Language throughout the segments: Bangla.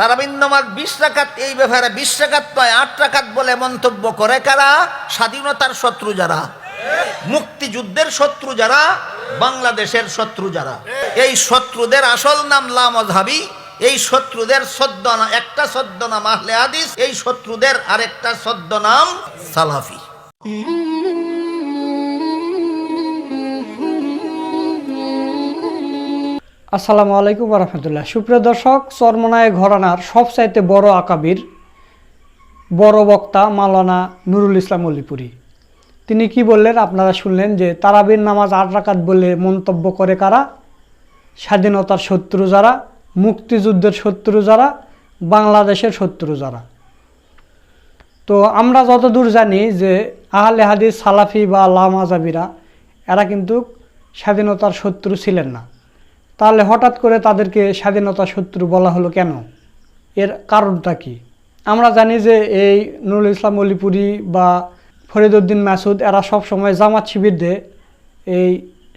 তারাবিন নামাজ বিশ রাকাত, এই ব্যাপারে বিশ রাকাত নয়, আট রাকাত বলে মন্তব্য করে কারা? স্বাধীনতার শত্রু যারা, মুক্তিযুদ্ধের শত্রু যারা, বাংলাদেশের শত্রু যারা। এই শত্রুদের আসল নাম লামধাবি এই শত্রুদের সদ্য না, একটা সদ্য নাম আহলে হাদিস, এই শত্রুদের আরেকটা সদ্য নাম সালাফি। আসসালামু আলাইকুম রহমতুল্লাহ। সুপ্রিয় দর্শক, চরমনায় ঘরানার সবচাইতে বড় আকাবির বড় বক্তা মালানা নুরুল ইসলাম অলিপুরি। তিনি কি বললেন? আপনারা শুনলেন যে তারাবির নামাজ আট রাকাত বলে মন্তব্য করে কারা? স্বাধীনতার শত্রু যারা, মুক্তিযুদ্ধের শত্রু যারা, বাংলাদেশের শত্রু যারা। তো আমরা যতদূর জানি যে আহলে হাদিস সালাফি বা লামাজাবিরা এরা কিন্তু স্বাধীনতার শত্রু ছিলেন না। তাহলে হঠাৎ করে তাদেরকে স্বাধীনতা শত্রু বলা হলো কেন? এর কারণটা কি? আমরা জানি যে এই নুরুল ইসলাম অলিপুরি বা ফরিদউদ্দিন মাসুদ, এরা সব সময় জামাত শিবিরদের এই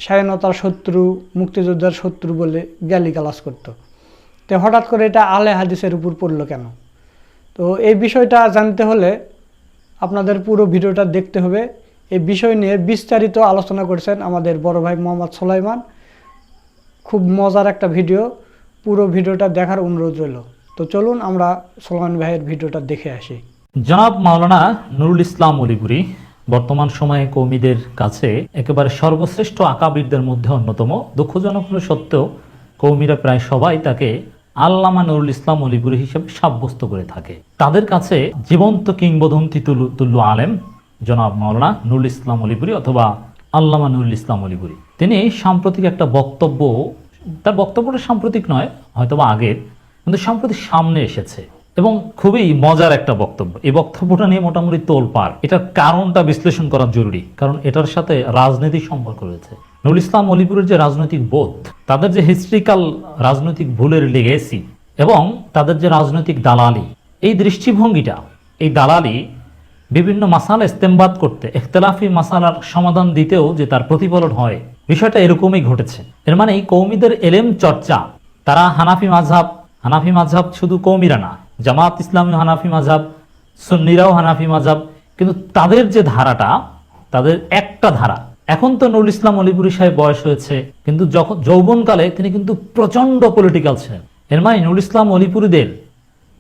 স্বাধীনতার শত্রু, মুক্তিযোদ্ধার শত্রু বলে গালি গালাজ করতো। তো হঠাৎ করে এটা আলে হাদিসের উপর পড়ল কেন? তো এই বিষয়টা জানতে হলে আপনাদের পুরো ভিডিওটা দেখতে হবে। এই বিষয় নিয়ে বিস্তারিত আলোচনা করছেন আমাদের বড় ভাই মোহাম্মদ সোলাইমান। খুব মজার একটা ভিডিও। পুরো ভিডিওটা দেখার অনুরোধ রইল। তো চলুন আমরা সোলাইমান ভাইয়ের ভিডিওটা দেখে আসি। জনাব মাওলানা নুরুল ইসলাম অলিপুরি বর্তমান সময়ে কৌমিদের কাছে একেবারে সর্বশ্রেষ্ঠ আকাবিরদের মধ্যে অন্যতম। দুঃখজনক হলে সত্ত্বেও কৌমিরা প্রায় সবাই তাকে আল্লামা নুরুল ইসলাম অলিপুরি হিসেবে সাব্যস্ত করে থাকে। তাদের কাছে জীবন্ত কিংবদন্তি তুলু তুল্লু আলেম জনাব মাওলানা নুরুল ইসলাম অলিপুরি অথবা আল্লামা নুরুল ইসলাম অলিপুরি। তিনি সাম্প্রতিক একটা বক্তব্য, তার বক্তব্যটা সাম্প্রতিক নয় হয়তো বা আগের, কিন্তু সাম্প্রতিক সামনে এসেছে। এবং খুবই মজার একটা বক্তব্য। এই বক্তব্যটা নিয়ে মোটামুটি তোলপাড়। এটার কারণটা বিশ্লেষণ করা জরুরি, কারণ এটার সাথে রাজনৈতিক সম্পর্ক রয়েছে। নুরুল ইসলাম অলিপুরের যে রাজনৈতিক বোধ, তাদের যে হিস্ট্রিক্যাল রাজনৈতিক ভুলের লেগেসি এবং তাদের যে রাজনৈতিক দালালি, এই দৃষ্টিভঙ্গিটা, এই দালালি বিভিন্ন মাসালা ইস্তেমবাদ করতে, ইখতলাফি মাসালার সমাধান দিতেও যে তার প্রতিফলন হয়, বিষয়টা এরকমই ঘটেছে। এর মানে কৌমিদের এলেম চর্চা। তারা হানাফি মাঝহাব হানাফি মাঝহাব শুধু কৌমিরা না, জামাত ইসলামী হানাফি মাঝহাব সুন্নিরাও হানাফি মাঝহাব কিন্তু তাদের যে ধারাটা, তাদের একটা ধারা। এখন তো নুরুল ইসলাম অলিপুরি সাহেব বয়স হয়েছে, কিন্তু যখন যৌবনকালে তিনি কিন্তু প্রচণ্ড পলিটিক্যাল ছিলেন। এর মানে নুরুল ইসলাম অলিপুরিদের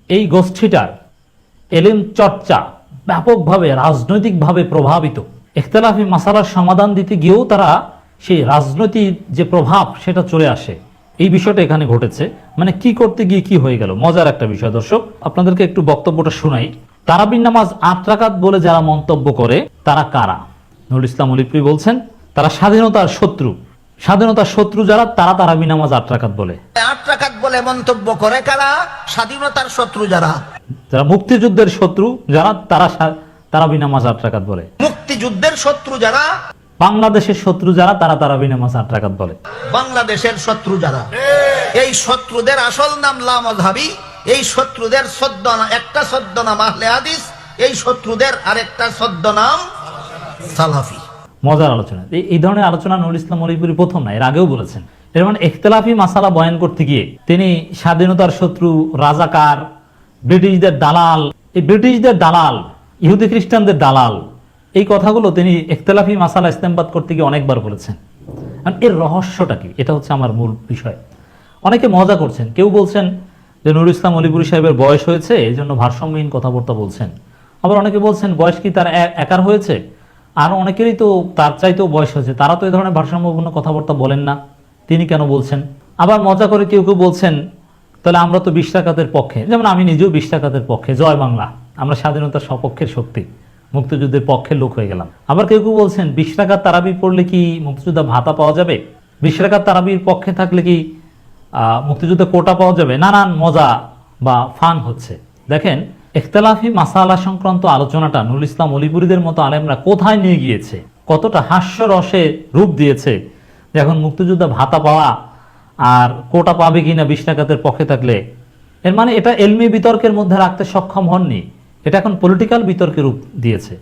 এই গোষ্ঠীটার এলেম চর্চা ব্যাপকভাবে, রাজনৈতিকভাবে প্রভাবিত। ইখতলাফি মাসালার সমাধান দিতে গিয়েও তারা সেই রাজনৈতিক যে প্রভাব, সেটা চলে আসে। এই বিষয়টা এখানে ঘটেছে। মানে কি করতে গিয়ে কি হয়ে গেল? মজার একটা বিষয়, দর্শক। আপনাদেরকে একটু বক্তব্যটা শোনাই। তারাবিন নামাজ আট বলে যারা মন্তব্য করে, তারা কারা? নুরুল ইসলাম অলিপ্রি বলছেন, তারা স্বাধীনতার শত্রু। স্বাধীনতার শত্রু যারা, তারা তারাবিন নামাজ আট রাকাত বলে। আট রাকাত বলে মন্তব্য করে কারা? স্বাধীনতার শত্রু যারা। যারা মুক্তিযুদ্ধের শত্রু যারা তারা তারাবি নামাজ আট রাকাত বলে। মুক্তিযুদ্ধের শত্রু যারা? বাংলাদেশের শত্রু যারা তারা তারাবি নামাজ আট রাকাত বলে। বাংলাদেশের শত্রু যারা? এই শত্রুদের আসল নাম লামধাবি এই শত্রুদের সদ্য না একটা সদ্য নাম আহলে হাদিস এই শত্রুদের আরেকটা সদ্য নাম সালাফি। মজার আলোচনা। এই- ধরনের আলোচনা নুরুল ইসলাম মলিপুরি প্রথম না এর আগেও বলেছেন। এর মানে ইখতলাফি মাসালা বয়ান করতে গিয়ে তিনি স্বাধীনতার শত্রু রাজাকার ব্রিটিশদের দালাল, এই ব্রিটিশদের দালাল, ইহুদি খ্রিস্টানদের দালাল, এই কথাগুলো তিনি ইখতলাফি মাসালা ইস্তেমবাদ করতে গিয়ে অনেকবার বলেছেন। আর এর রহস্যটা কি? এটা হচ্ছে আমার মূল বিষয়। অনেকে মজা করছেন। কেউ বলছেন যে নুরুল ইসলাম অলিপুরি সাহেবের বয়স হয়েছে, এই জন্য ভারসাম্যহীন কথাবার্তা বলছেন। আবার অনেকে বলছেন, বয়স কি তার একার হয়েছে? আর অনেকেরই তো তার চাইতেও বয়স হয়েছে। তারা তো এই ধরনের ভারসাম্যপূর্ণ কথাবার্তা বলেন না। তিনি কেন বলছেন? আবার মজা করে কেউ কেউ বলছেন তাহলে আমরা তো বিশ টাকাতের পক্ষে, যেমন আমি নিজেও বিশ টাকাতের পক্ষে, জয় বাংলা, আমরা স্বাধীনতার সপক্ষের শক্তি, মুক্তিযুদ্ধের পক্ষের লোক হয়ে গেলাম। আবার কেউ কেউ বলছেন, বিশ টাকার তারাবি পড়লে কি মুক্তিযোদ্ধা ভাতা পাওয়া যাবে? বিশ টাকার তারাবির পক্ষে থাকলে কি মুক্তিযুদ্ধে কোটা পাওয়া যাবে? নানান মজা বা ফান হচ্ছে। দেখেন, ইখতলাফি মাসালা সংক্রান্ত আলোচনাটা নুল ইসলাম অলিপুরীদের মতো আলেমরা কোথায় নিয়ে গিয়েছে? কতটা হাস্যরসে রূপ দিয়েছে যে এখন মুক্তিযোদ্ধা ভাতা পাওয়া আর কোটা পাবে কিনা বিশ টাকাতের পক্ষে থাকলে? এর মানে এটা এলমি বিতর্কের মধ্যে রাখতে সক্ষম হননি। এটা এখন পলিটিক্যাল বিতর্কে রূপ দিয়েছে।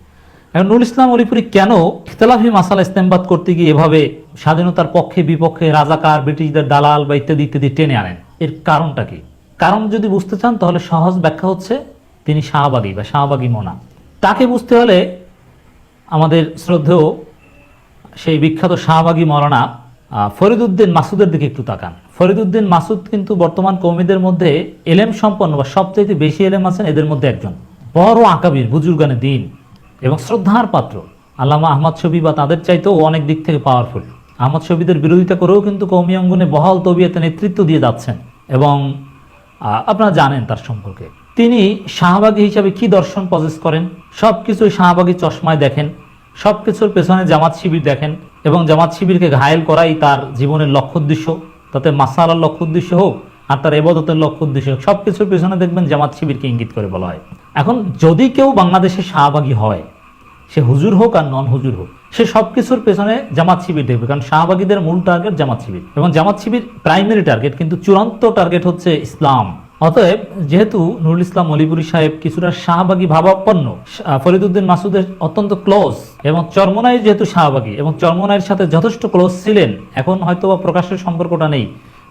এখন নুরুল ইসলাম অলিপুরি কেন ইখতলাফি মাসালা ইস্তেমবাদ করতে গিয়ে এভাবে স্বাধীনতার পক্ষে, বিপক্ষে রাজাকার, ব্রিটিশদের দালাল বা ইত্যাদি ইত্যাদি টেনে আনেন? এর কারণটা কি? কারণ যদি বুঝতে চান, তাহলে সহজ ব্যাখ্যা হচ্ছে তিনি শাহবাগী বা শাহবাগী মোনা। তাকে বুঝতে হলে আমাদের শ্রদ্ধেয় সেই বিখ্যাত শাহবাগী মরানা আহ, ফরিদউদ্দিন মাসুদের দিকে একটু তাকান। ফরিদউদ্দিন মাসুদ কিন্তু বর্তমান কৌমিদের মধ্যে এলেম সম্পন্ন বা সবচাইতে বেশি এলেম আছেন এদের মধ্যে একজন। বড় আকাবির বুজুর্গানে দিন এবং শ্রদ্ধার পাত্র। আল্লামা আহমদ ছবি বা তাদের চাইতেও অনেক দিক থেকে পাওয়ারফুল আহমদ ছবিদের বিরোধিতা করেও কিন্তু কৌমি অঙ্গনে বহাল তবিয়াতে নেতৃত্ব দিয়ে যাচ্ছেন এবং আপনারা জানেন তার সম্পর্কে। তিনি শাহবাগী হিসাবে কি দর্শন পজেস করেন? সব কিছু শাহবাগী চশমায় দেখেন। সব কিছুর পেছনে জামাত শিবির দেখেন এবং জামাত শিবিরকে ঘায়েল করাই তার জীবনের লক্ষ্য উদ্দেশ্য। তাতে মাসালার লক্ষ্য উদ্দেশ্য হোক আর তার এবাদতের লক্ষ্য উদ্দেশ্য হোক সব কিছুর পেছনে দেখবেন জামাত শিবিরকে ইঙ্গিত করে বলা হয়। এখন যদি কেউ বাংলাদেশে শাহবাগী হয়, সে হুজুর হোক আর নন হুজুর হোক, সে সব কিছুর পেছনে জামাত শিবির দেখবে। কারণ শাহবাগীদের মূল টার্গেট জামাত শিবির। এবং জামাত শিবির প্রাইমারি টার্গেট কিন্তু চূড়ান্ত টার্গেট হচ্ছে ইসলাম। অতএব যেহেতু নুরুল ইসলাম অলিপুরি সাহেব কিছুটা শাহবাগী ভাবাপন্ন আহ, ফরিদউদ্দিন মাসুদের অত্যন্ত ক্লোজ এবং চরমনাই যেহেতু শাহবাগী এবং চরমনাইয়ের সাথে যথেষ্ট ক্লোজ ছিলেন এখন হয়তো বা প্রকাশের সম্পর্কটা নেই।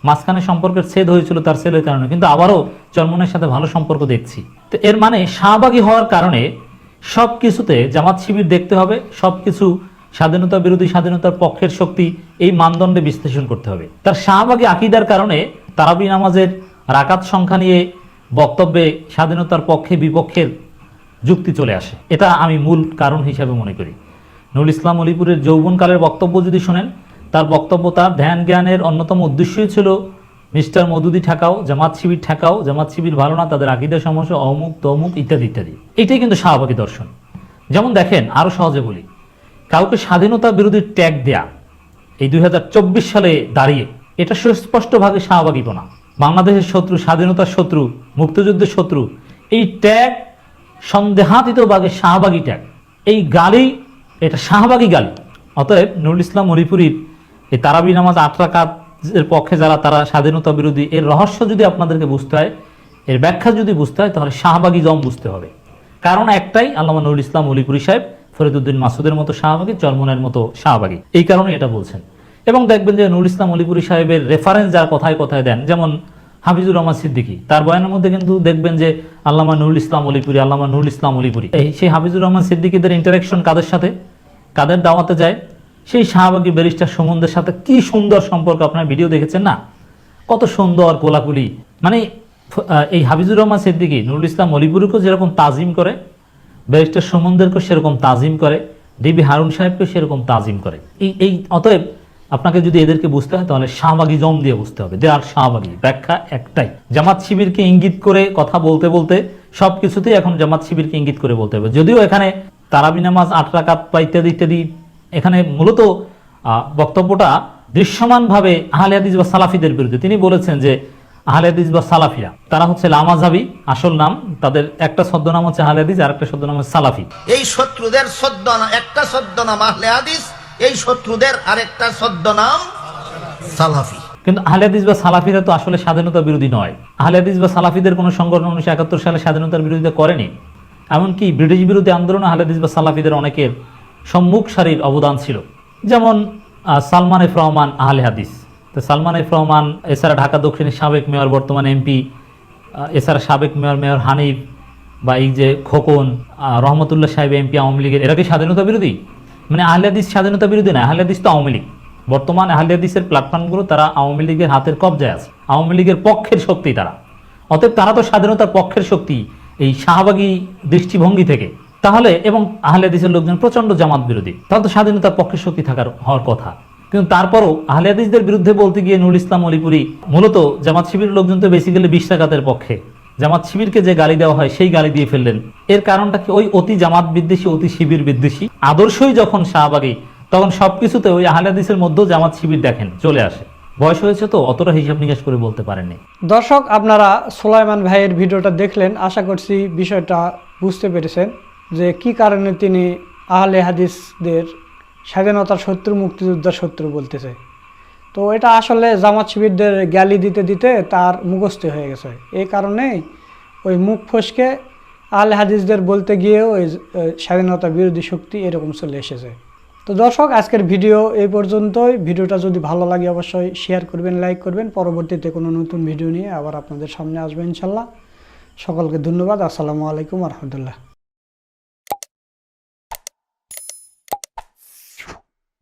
মাঝখানে সম্পর্কের ছেদ হয়েছিল তার ছেলের কারণে। কিন্তু আবারও চরমনের সাথে ভালো সম্পর্ক দেখছি। তো এর মানে শাহবাগী হওয়ার কারণে সব কিছুতে জামাত শিবির দেখতে হবে সব কিছু স্বাধীনতা বিরোধী স্বাধীনতার পক্ষের শক্তি এই মানদণ্ডে বিশ্লেষণ করতে হবে। তার শাহবাগী আকিদার কারণে তারাবি নামাজের রাকাত সংখ্যা নিয়ে বক্তব্যে স্বাধীনতার পক্ষে বিপক্ষের যুক্তি চলে আসে। এটা আমি মূল কারণ হিসাবে মনে করি। নুরুল ইসলাম অলিপুরের যৌবনকালের বক্তব্য যদি শোনেন, তার বক্তব্য, তার ধ্যান জ্ঞানের অন্যতম উদ্দেশ্যই ছিল মিস্টার মধুদি ঠেকাও, জামাত শিবির ঠেকাও, জামাত শিবির ভালো না, তাদের আকিদা সমস্যা, অমুক, তমুক ইত্যাদি ইত্যাদি। এটাই কিন্তু শাহবাগী দর্শন। যেমন দেখেন, আরও সহজে বলি। কাউকে স্বাধীনতা বিরোধী ট্যাগ দেয়া এই দুই হাজার চব্বিশ সালে দাঁড়িয়ে এটা সুস্পষ্টভাবে শাহবাগীপনা বাংলাদেশের শত্রু, স্বাধীনতার শত্রু, মুক্তিযুদ্ধের শত্রু, এই ট্যাগ সন্দেহাতীত ভাগে শাহবাগী ট্যাগ। এই গালি, এটা শাহবাগী গালি। অতএব নুরুল ইসলাম মরিপুরীর এই তারাবি নামাজ আট রাকাতের পক্ষে যারা, তারা স্বাধীনতা বিরোধী, এর রহস্য যদি আপনাদেরকে বুঝতে হয়, এর ব্যাখ্যা যদি বুঝতে হয়, তাহলে শাহবাগী জম বুঝতে হবে। কারণ একটাই, আল্লামা নুরুল ইসলাম অলিপুরি সাহেব ফরিদুদ্দিন মাসুদের মতো শাহবাগী চরমনের মতো শাহবাগী। এই কারণে এটা বলছেন। এবং দেখবেন যে নুরুল ইসলাম অলিপুরি সাহেবের রেফারেন্স যার কথায় কথায় দেন, যেমন হাফিজুর রহমান সিদ্দিকী, তার বয়ানের মধ্যে কিন্তু দেখবেন যে আল্লামা নুরুল ইসলাম অলিপুরি, আল্লামা নুরুল ইসলাম অলিপুরি। এই সেই হাফিজুর রহমান সিদ্দিকীদের ইন্টারাকশন কাদের সাথে? কাদের দাওয়াতে যায়? সেই শাহবাগী ব্যারিস্টার সুমনদের সাথে কি সুন্দর সম্পর্ক আপনার ভিডিও দেখেছেন না? কত সুন্দর কোলাকুলি। মানে এই হাফিজুর রহমান সিদ্দিকী নুরুল ইসলাম অলিপুরিকেও যেরকম তাজিম করে, ব্যারিস্টার সুমনদেরকেও সেরকম তাজিম করে, ডিবি হারুন সাহেবকেও সেরকম তাজিম করে। এই এই, অতএব আপনাকে যদি এদেরকে বুঝতে হয়, তাহলে শাহবাগী জম দিয়ে বুঝতে হবে। দে আর শাহবাগী, ব্যাখ্যা একটাই। জামাত শিবিরকে ইঙ্গিত করে কথা বলতে বলতে সব কিছুতেই এখন জামাত শিবিরকে ইঙ্গিত করে বলতে হবে। যদিও এখানে তারাবি নামাজ, আট রাকাত বা ইত্যাদি ইত্যাদি, এখানে মূলত বক্তব্যটা দৃশ্যমানভাবে আহলে হাদিস বা সালাফিদের বিরুদ্ধে। তিনি বলেছেন যে, আহলে বা সালাফিরা, তারা হচ্ছে লামাজাবি, আসল নাম। তাদের একটা ছদ্মনাম হচ্ছে আহলে আর একটা ছদ্মনাম হচ্ছে সালাফি। এই শত্রুদের সদ্যনা একটা সদ্যনাম আহলে হাদিস এই শত্রুদের আরেকটা সদ্যনাম সালাফি। কিন্তু আহলে হাদিস বা সালাফিরা তো আসলে স্বাধীনতা বিরোধী নয়। আহলে হাদিস বা সালাফিদের কোনো সংগঠন উনিশশো একাত্তর সালে স্বাধীনতার বিরোধিতা করেনি। এমনকি ব্রিটিশ বিরোধী আন্দোলনে আহলে হাদিস বা সালাফিদের অনেকের সম্মুখ সারির অবদান ছিল। যেমন সালমান এফ রহমান আহলে হাদিস। তো সালমান এফ রহমান, এছাড়া ঢাকা দক্ষিণের সাবেক মেয়র, বর্তমান এমপি এছাড়া সাবেক মেয়র মেয়র হানিফ বা এই যে খোকন রহমতুল্লাহ সাহেব এমপি আওয়ামী লীগের, এরা কি স্বাধীনতা বিরোধী? মানে আহলে হাদিস স্বাধীনতা বিরোধী না আহলে হাদিস তো আওয়ামী লীগ। বর্তমান হাদিসের প্ল্যাটফর্মগুলো তারা আওয়ামী লীগের হাতের কবজায় আছে, আওয়ামী লীগের পক্ষের শক্তি তারা। অতএব তারা তো স্বাধীনতার পক্ষের শক্তি এই শাহবাগী দৃষ্টিভঙ্গি থেকে। তাহলে এবং আহলে হাদিসের লোকজন প্রচণ্ড জামাত বিরোধী তাহলে তো স্বাধীনতার পক্ষের শক্তি থাকার হওয়ার কথা। কিন্তু তারপরও আহলে হাদিসদের বিরুদ্ধে বলতে গিয়ে নুরুল ইসলাম অলিপুরি, মূলত জামাত শিবিরের লোকজন তো বেসিক্যালি বিশ পক্ষে। জামাত শিবিরকে যে গালি দেওয়া হয়, সেই গালি দিয়ে ফেললেন। এর কারণটা কি? ওই অতি জামাত বিদ্বেষী, অতি শিবির বিদ্বেষী, আদর্শই যখন শাহবাগী, তখন সবকিছুতে ওই আহলে হাদিসের মধ্যেও জামাত শিবির দেখেন, চলে আসে। বয়স হয়েছে তো, অতটা হিসাব নিকাশ করে বলতে পারেননি। দর্শক, আপনারা সোলাইমান ভাইয়ের ভিডিওটা দেখলেন। আশা করছি বিষয়টা বুঝতে পেরেছেন যে কি কারণে তিনি আহলে হাদিসদের স্বাধীনতার শত্রু, মুক্তিযোদ্ধার শত্রু বলতেছে। তো এটা আসলে জামাত শিবিরদের গ্যালি দিতে দিতে তার মুখস্থ হয়ে গেছে। এই কারণেই ওই মুখ ফসকে আহলে হাদিসদের বলতে গিয়েও ওই স্বাধীনতা বিরোধী শক্তি এরকম চলে এসেছে। তো দর্শক, আজকের ভিডিও এই পর্যন্তই। ভিডিওটা যদি ভালো লাগে অবশ্যই শেয়ার করবেন লাইক করবেন। পরবর্তীতে কোনো নতুন ভিডিও নিয়ে আবার আপনাদের সামনে আসবেন ইনশাল্লাহ। সকলকে ধন্যবাদ। আসসালামু আলাইকুম রহমতুল্লাহ।